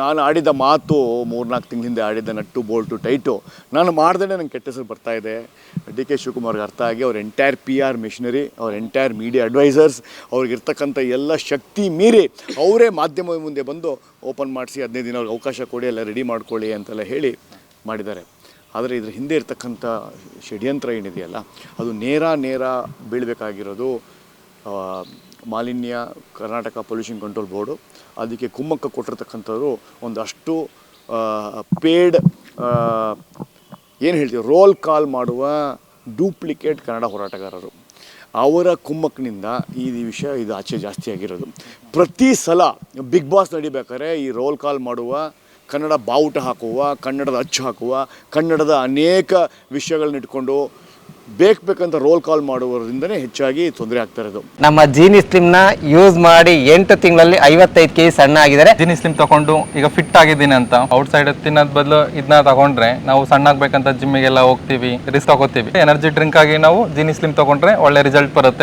ನಾನು ಆಡಿದ ಮಾತು ಮೂರ್ನಾಲ್ಕು ತಿಂಗಳ ಹಿಂದೆ ಆಡಿದ್ದ ನಟ್ಟು, ಬೋಲ್ಟು, ಟೈಟು, ನಾನು ಮಾಡ್ದೇ ನಂಗೆ ಕೆಟ್ಟ ಹೆಸರು ಬರ್ತಾ ಇದೆ. ಡಿ ಕೆ ಶಿವಕುಮಾರ್ಗೆ ಅರ್ಥ ಆಗಿ ಅವ್ರ ಎಂಟೈರ್ ಪಿ ಆರ್ ಮಿಷನರಿ, ಅವ್ರ ಎಂಟೈರ್ ಮೀಡಿಯಾ ಅಡ್ವೈಸರ್ಸ್ ಅವ್ರಿಗಿರ್ತಕ್ಕಂಥ ಎಲ್ಲ ಶಕ್ತಿ ಮೀರಿ ಅವರೇ ಮಾಧ್ಯಮ ಮುಂದೆ ಬಂದು ಓಪನ್ ಮಾಡಿಸಿ ಹದಿನೈದು ದಿನ ಅವ್ರಿಗೆ ಅವಕಾಶ ಕೊಡಿ, ಎಲ್ಲ ರೆಡಿ ಮಾಡ್ಕೊಳ್ಳಿ ಅಂತೆಲ್ಲ ಹೇಳಿ ಮಾಡಿದ್ದಾರೆ. ಆದರೆ ಇದ್ರ ಹಿಂದೆ ಇರ್ತಕ್ಕಂಥ ಷಡ್ಯಂತ್ರ ಏನಿದೆಯಲ್ಲ, ಅದು ನೇರ ನೇರ ಬೀಳಬೇಕಾಗಿರೋದು ಮಾಲಿನ್ಯ ಕರ್ನಾಟಕ ಪೊಲ್ಯೂಷನ್ ಕಂಟ್ರೋಲ್ ಬೋರ್ಡು ಅದಕ್ಕೆ ಕುಮ್ಮಕ್ಕ ಕೊಟ್ಟಿರ್ತಕ್ಕಂಥವ್ರು ಒಂದಷ್ಟು ಪೇಡ್ ಏನು ಹೇಳ್ತೀವಿ ರೋಲ್ ಕಾಲ್ ಮಾಡುವ ಡೂಪ್ಲಿಕೇಟ್ ಕನ್ನಡ ಹೋರಾಟಗಾರರು. ಅವರ ಕುಮ್ಮಕ್ಕಿನಿಂದ ಈ ವಿಷಯ ಇದು ಆಚೆ ಜಾಸ್ತಿ ಆಗಿರೋದು. ಪ್ರತಿ ಸಲ ಬಿಗ್ ಬಾಸ್ ನಡಿಬೇಕಾದ್ರೆ ಈ ರೋಲ್ ಕಾಲ್ ಮಾಡುವ, ಕನ್ನಡ ಬಾವುಟ ಹಾಕುವ, ಕನ್ನಡದ ಅಚ್ಚು ಹಾಕುವ, ಕನ್ನಡದ ಅನೇಕ ವಿಷಯಗಳನ್ನ ಇಟ್ಕೊಂಡು ಬೇಕು ಬೇಕಂತ ರೋಲ್ ಕಾಲ್ ಮಾಡುವುದರಿಂದನೇ ಹೆಚ್ಚಾಗಿ ತೊಂದರೆ ಆಗ್ತಾ ಇರೋದು. ನಮ್ಮ ಜೀನಿ ಸ್ಲಿಮ್ನ ಯೂಸ್ ಮಾಡಿ ಎಂಟು ತಿಂಗಳಲ್ಲಿ ಐವತ್ತೈದು ಕೆಜಿ ಸಣ್ಣ ಆಗಿದ್ದಾರೆ. ಜೀನಿ ಸ್ಲಿಮ್ ತಗೊಂಡು ಈಗ ಫಿಟ್ ಆಗಿದ್ದೀನಿ ಅಂತ. ಔಟ್ ಸೈಡ್ ತಿನ್ನೋದ್ ಬದಲು ಇದನ್ನ ತಗೊಂಡ್ರೆ ನಾವು ಸಣ್ಣ ಆಗ್ಬೇಕಂತ ಜಿಮ್ಮಿಗೆಲ್ಲ ಹೋಗ್ತೀವಿ ರಿಸ್ಕ್ ತಗೋತೀವಿ ಎನರ್ಜಿ ಡ್ರಿಂಕ್ ಆಗಿ ನಾವು ಜೀನಿ ಸ್ಲಿಮ್ ತಗೊಂಡ್ರೆ ಒಳ್ಳೆ ರಿಸಲ್ಟ್ ಬರುತ್ತೆ.